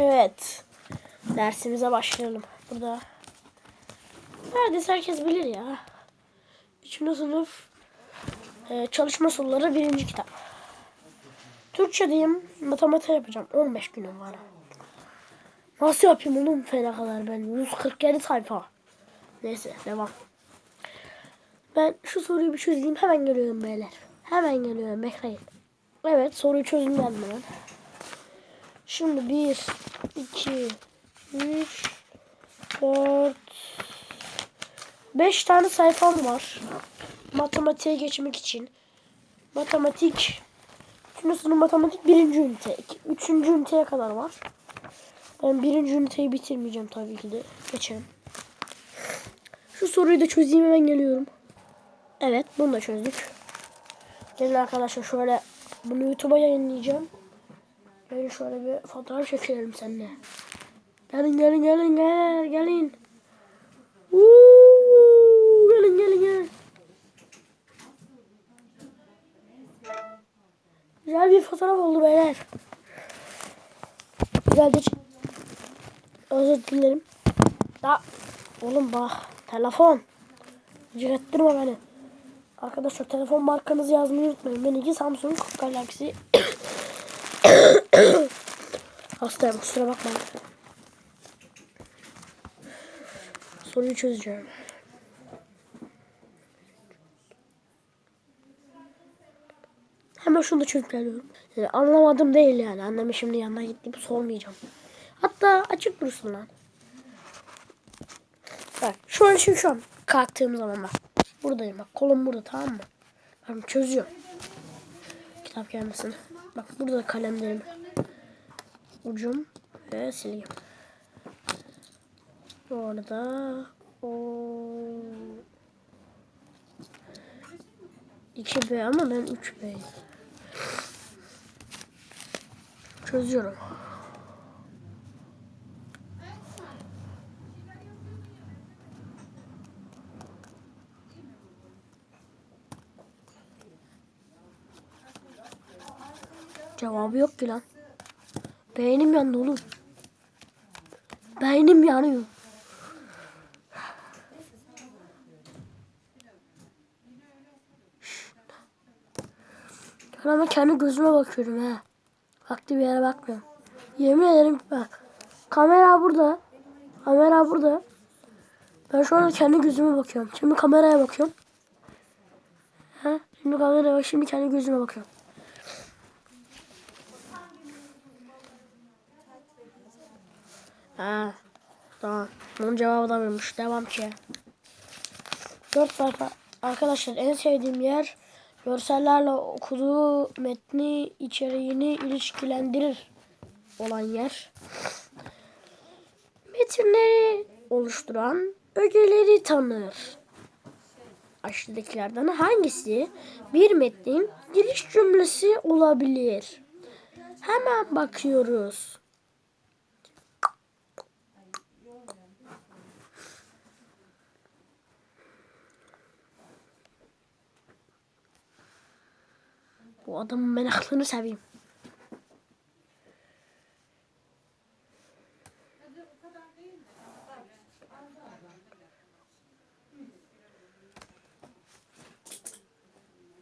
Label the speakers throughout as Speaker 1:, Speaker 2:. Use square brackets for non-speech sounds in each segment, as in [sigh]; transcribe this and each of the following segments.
Speaker 1: Evet. Dersimize başlayalım. Burada neredeyse herkes bilir ya. Üçüncü sınıf e, çalışma soruları birinci kitap. Türkçe diyeyim, matematik yapacağım. 15 günüm var. Nasıl yapayım oğlum fena kadar ben? 147 sayfa. Neyse devam. Ben şu soruyu bir çözeyim. Hemen geliyorum beyler. Hemen geliyorum. Bekleyin. Evet soruyu çözdüm geldim ben. Şimdi 1, 2, 3, 4, 5 tane sayfam var. Matematiğe geçmek için. Matematik. Üçüncü sınıf matematik birinci ünite. Üçüncü üniteye kadar var. Ben birinci üniteyi bitirmeyeceğim tabii ki de. Geçelim. Şu soruyu da çözeyim hemen geliyorum. Evet bunu da çözdük. Gelin arkadaşlar şöyle bunu YouTube'a yayınlayacağım. Gelin şöyle bir fotoğraf çekelim seninle. Gelin gelin gelin gel gelin. Uuu, gelin gelin gelin. Güzel bir fotoğraf oldu beyler. Güzel de ç- Özür dilerim. Da oğlum bak telefon. Gıcık ettirme beni. Arkadaşlar telefon markanızı yazmayı unutmayın. Benimki Samsung Galaxy. [coughs] Hastayım kusura bakmayın. Soruyu çözeceğim. Hemen şunu da çözüp. Yani anlamadım değil yani. Anneme şimdi yanına gidip sormayacağım. Hatta açık dursun lan. Bak şu an şu an kalktığım zaman bak. Buradayım bak kolum burada tamam mı? Ben çözüyorum. Kitap gelmesin. Bak burada da kalemlerim. Ucum ve sileyim. Orada o 2B ama ben 3B. Çözüyorum. Cevabı yok ki lan. Beynim yandı oğlum. Beynim yanıyor. Ben ama kendi gözüme bakıyorum ha. Vakti bir yere bakmıyorum. Yemin ederim bak. Kamera burada. Kamera burada. Ben şu an kendi gözüme bakıyorum. Şimdi kameraya bakıyorum. Ha? Şimdi kameraya bak. Şimdi kendi gözüme bakıyorum. Ha. Tamam. Bunun cevabı da vermiş. Devam ki. 4 sayfa. Arkadaşlar en sevdiğim yer görsellerle okuduğu metni içeriğini ilişkilendirir olan yer. Metinleri oluşturan ögeleri tanır. Aşağıdakilerden hangisi bir metnin giriş cümlesi olabilir? Hemen bakıyoruz. Bu adamın ben aklını seveyim.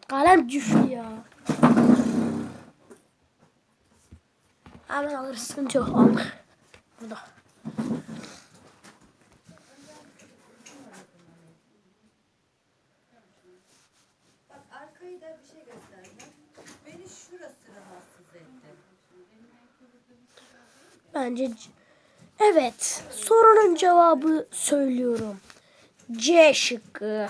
Speaker 1: Kalem düştü ya. Hemen alırız sıkıntı yok aldık. Burada.
Speaker 2: Bak arkayı da bir şey gösterdim. Beni şurası rahatsız etti.
Speaker 1: Bence Evet. Sorunun cevabı söylüyorum. C şıkkı.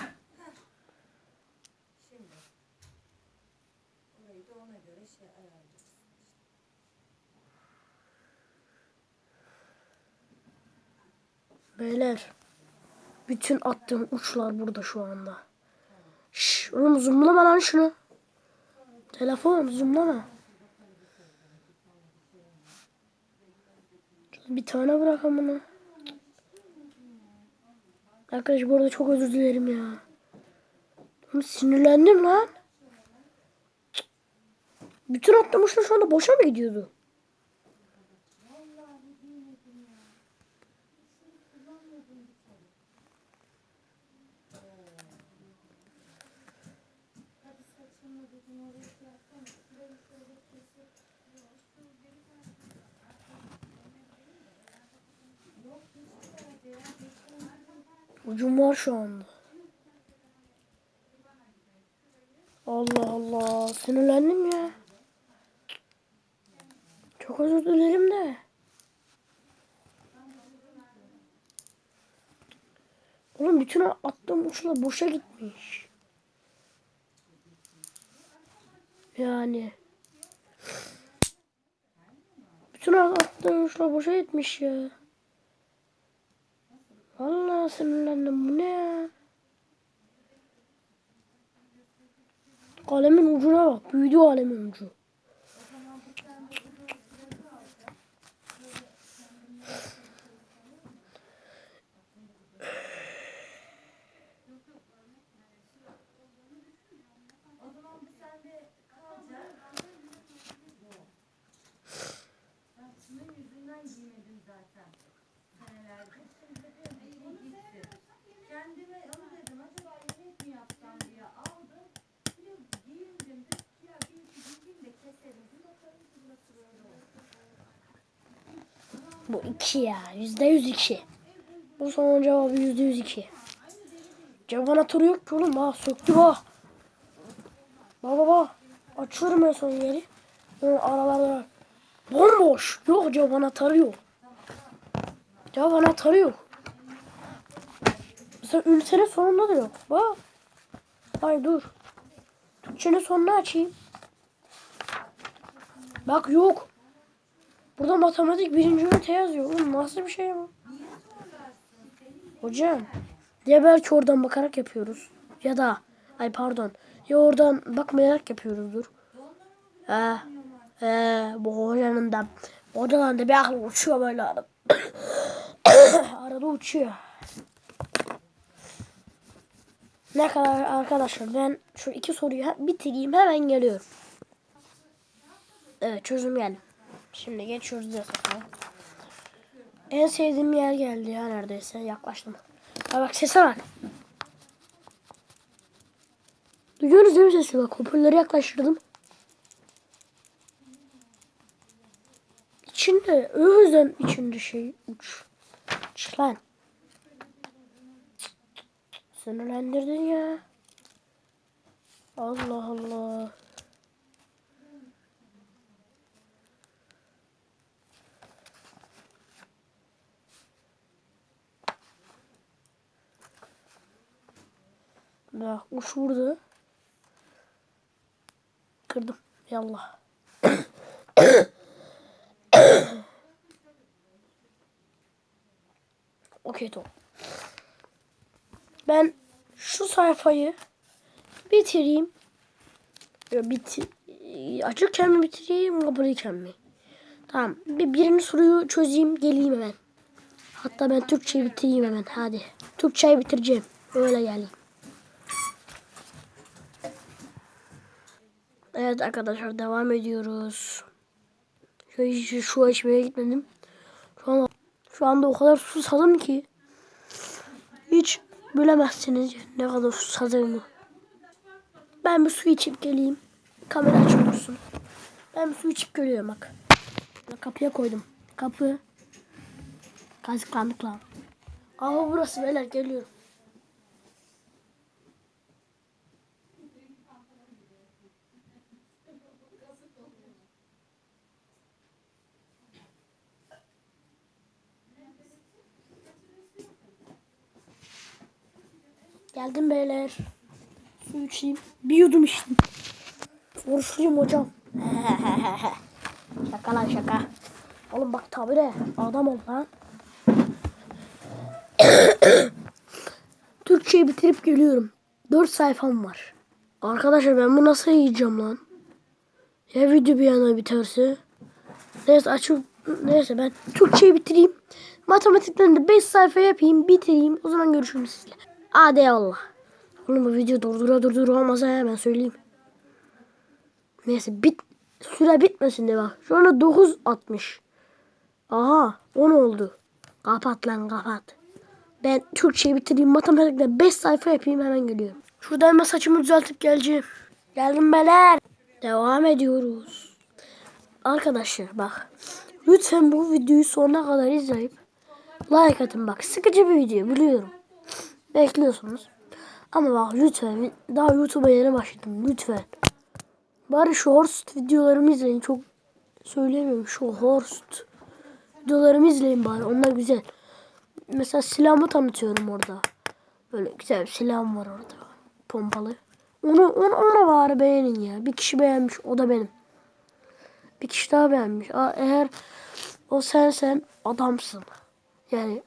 Speaker 1: Beyler. Bütün attığım uçlar burada şu anda. Şşş oğlum zoomlama lan şunu. Telefon zoomlama. Bir tane bırak bunu. Arkadaş bu arada çok özür dilerim ya. Oğlum sinirlendim lan. Bütün attığım uçlar şu anda boşa mı gidiyordu? Ucum var şu anda. Allah Allah. Sinirlendim ya. Çok özür dilerim de. Oğlum bütün attığım uçla boşa gitmiş. Yani. Bütün attığım uçla boşa gitmiş ya. Vallahi sinirlendim. Bu ne ya? Kalemin ucuna bak. Büyüdü kalemin ucu.
Speaker 2: Yüzünden giymedim. Senelerde. Şimdi dedim iyi gitsin. Kendime onu dedim acaba yemek mi yapsam diye aldım. Bir de giyindim de ya bir iki giyeyim de keserim. Bir bakarım ki burası böyle oldu.
Speaker 1: Bu iki ya. Yüzde yüz iki. Bu sorunun cevabı yüzde yüz iki. Cevanatörü yok ki oğlum. Ha söktü. Bak bak bak. Açıyorum en son yeri. Böyle aralarda bomboş. Yok cevanatörü yok. Cevanatörü yok. Mesela ünitenin sonunda da yok. Bak. Ay dur. Türkçenin sonunu açayım. Bak yok. Burada matematik birinci ünite yazıyor. Oğlum nasıl bir şey bu? Hocam. Ya belki oradan bakarak yapıyoruz. Ya da ay pardon. Ya oradan bakmayarak yapıyoruzdur. He. He. Bu hocanın da hocaların da bir aklı uçuyor böyle arada. [coughs] arada uçuyor. Ne kadar arkadaşlar ben şu iki soruyu bitireyim hemen geliyorum. Evet çözüm geldi. Şimdi geçiyoruz diye sakın. En sevdiğim yer geldi ya neredeyse yaklaştım. Ha bak sese bak. Duyuyorsunuz değil mi sesi bak hoparlörü yaklaştırdım. İçinde o yüzden içinde şey uç. Çık lan. Sinirlendirdin ya. Allah Allah. Uç vurdu. Kırdım. Yallah. Okey tamam. Ben şu sayfayı bitireyim. Ya bit açıkken mi bitireyim, kapalıyken mi? Tamam. Bir birinci soruyu çözeyim, geleyim hemen. Hatta ben Türkçeyi bitireyim hemen. Hadi. Türkçeyi bitireceğim. Öyle geleyim. Evet arkadaşlar devam ediyoruz. Şu, şu, şu içmeye gitmedim. Şu anda, şu anda o kadar susadım ki. Hiç bilemezsiniz ne kadar susadığımı. Ben bir su içip geleyim. Kamera açık olsun. Ben bir su içip geliyorum bak. Kapıya koydum. Kapı. Kazıklandık lan. Ama burası beyler geliyorum. Geldim beyler. Su içeyim. Bir yudum içtim. Oruçluyum hocam. [laughs] şaka lan şaka. Oğlum bak tabire adam ol lan. [coughs] Türkçeyi bitirip geliyorum. 4 sayfam var. Arkadaşlar ben bu nasıl yiyeceğim lan? Ya video bir yana biterse? Neyse açıp neyse ben Türkçeyi bitireyim. Matematikten de 5 sayfa yapayım bitireyim. O zaman görüşürüz sizle. Hadi eyvallah. Oğlum bu video durdura durdura olmasa ben söyleyeyim. Neyse bit süre bitmesin de bak. Şu anda 9.60. Aha 10 oldu. Kapat lan kapat. Ben Türkçeyi bitireyim matematikte 5 sayfa yapayım hemen geliyorum. Şurada hemen saçımı düzeltip geleceğim. Geldim beler. Devam ediyoruz. Arkadaşlar bak. Lütfen bu videoyu sonuna kadar izleyip like atın bak. Sıkıcı bir video biliyorum. Bekliyorsunuz. Ama bak lütfen daha YouTube'a yeni başladım lütfen. Bari şu Horst videolarımı izleyin. Çok söylemiyorum şu Horst videolarımı izleyin bari. Onlar güzel. Mesela silahımı tanıtıyorum orada. Böyle güzel bir silahım var orada. Pompalı. Onu, onu, onu bari beğenin ya. Bir kişi beğenmiş. O da benim. Bir kişi daha beğenmiş. Aa, eğer o sensen adamsın. Yani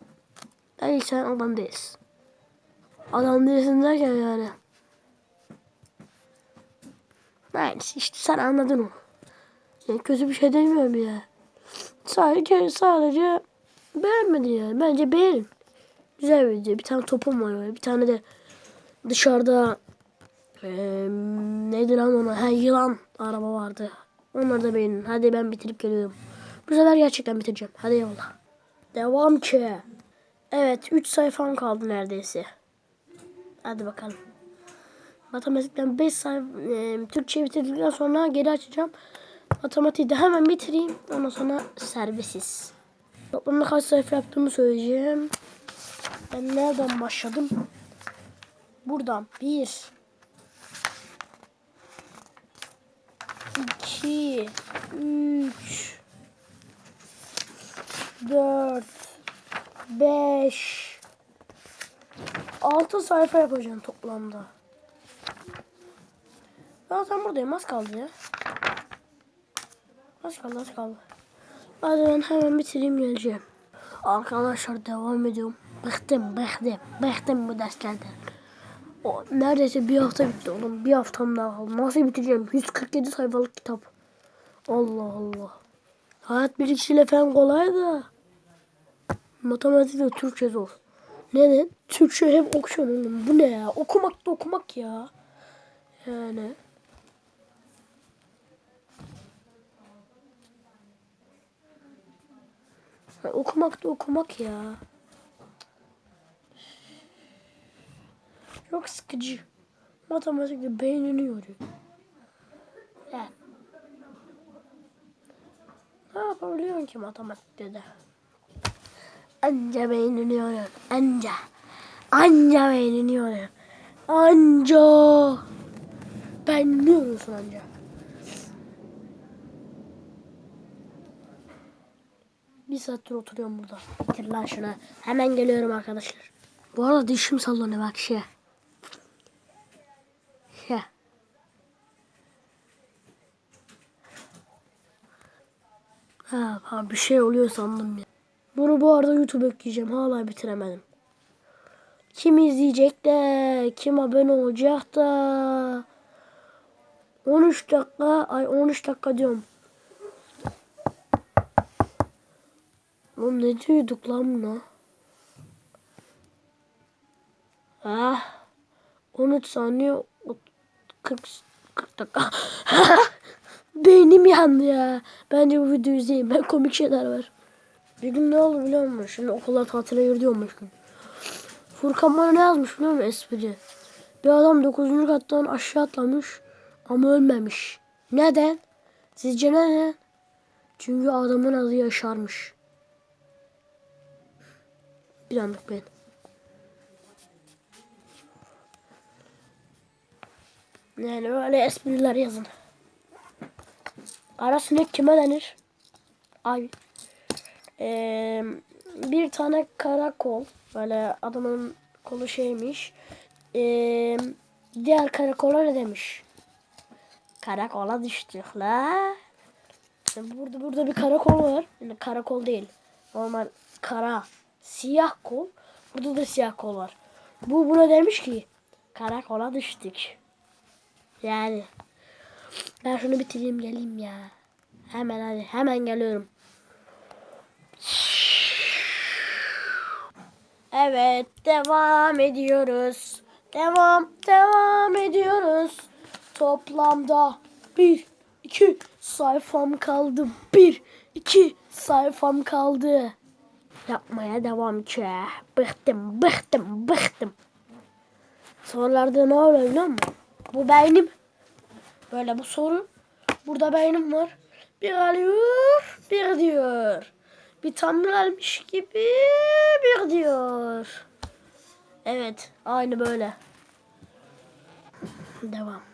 Speaker 1: hayır sen adam değilsin. Adam değilsin derken yani. Yani işte sen anladın onu. Yani kötü bir şey demiyorum ya. Sadece sadece beğenmedi yani. Bence beğenin. Güzel bir video. Bir tane topum var böyle. Bir tane de dışarıda eee neydi lan ona? Ha yılan araba vardı. Onları da beğenin. Hadi ben bitirip geliyorum. Bu sefer gerçekten bitireceğim. Hadi eyvallah. Devam ki. Evet 3 sayfam kaldı neredeyse. Hadi bakalım. Matematikten 5 sayfa e, Türkçe bitirdikten sonra geri açacağım. Matematiği de hemen bitireyim. Ondan sonra serbestiz. Toplamda kaç sayfa yaptığımı söyleyeceğim. Ben nereden başladım? Buradan. Bir. iki, Üç. Dört. Beş. Altı sayfa yapacağım toplamda. Zaten buradayım. Az kaldı ya. Az kaldı az kaldı. Hadi ben hemen bitireyim geleceğim. Arkadaşlar devam ediyorum. Bıktım bıktım bıktım bu derslerden. O, neredeyse bir hafta bitti oğlum. Bir haftam daha kaldı. Nasıl bitireceğim? 147 sayfalık kitap. Allah Allah. Hayat bilgisiyle falan kolay da. Matematikle Türkçe zor. Neden? Türkçe hem okuyorsun oğlum. Bu ne ya? Okumak da okumak ya. Yani. Ya okumak da okumak ya. Çok sıkıcı. Matematikte beynini yoruyor. Yani. Ne yapabiliyorsun ki matematikte de? Anca beynini yoruyor. Anca. Anca beynini yoruyor. Anca. Ben biliyor musun anca? Bir saattir oturuyorum burada. Bitir lan şuna. Hemen geliyorum arkadaşlar. Bu arada dişim sallanıyor bak şey. Şey. Ha bir şey oluyor sandım ya. Bunu bu arada YouTube ekleyeceğim. Hala bitiremedim. Kim izleyecek de, kim abone olacak da. 13 dakika, ay 13 dakika diyorum. Oğlum ne diyorduk lan buna? Ah. 13 saniye ot- 40 40 dakika. [laughs] Beynim yandı ya. Bence bu videoyu izleyin. Ben komik şeyler var. Bir gün ne oldu biliyor musun? Şimdi okullar tatile gidiyormuş. Furkan bana ne yazmış biliyor musun espri? Bir adam 9. kattan aşağı atlamış ama ölmemiş. Neden? Sizce neden? Çünkü adamın adı Yaşar'mış. Bir anlık ben. Yani öyle espriler yazın. Ara sinek kime denir? Ay. Ee, bir tane karakol. Böyle adamın kolu şeymiş. Ee, diğer karakola ne demiş? Karakola düştük la. Burada burada bir karakol var. Yani karakol değil. Normal kara. Siyah kol. Burada da siyah kol var. Bu buna demiş ki karakola düştük. Yani ben şunu bitireyim geleyim ya. Hemen hadi hemen geliyorum. Evet devam ediyoruz. Devam devam ediyoruz. Toplamda bir iki sayfam kaldı. Bir iki sayfam kaldı. Yapmaya devam ki. Bıktım bıktım bıktım. Sorularda ne oluyor biliyor musun? Bu benim. Böyle bu soru. Burada beynim var. Bir alıyor, bir diyor. Bir gelmiş gibi bir diyor. Evet, aynı böyle. Devam.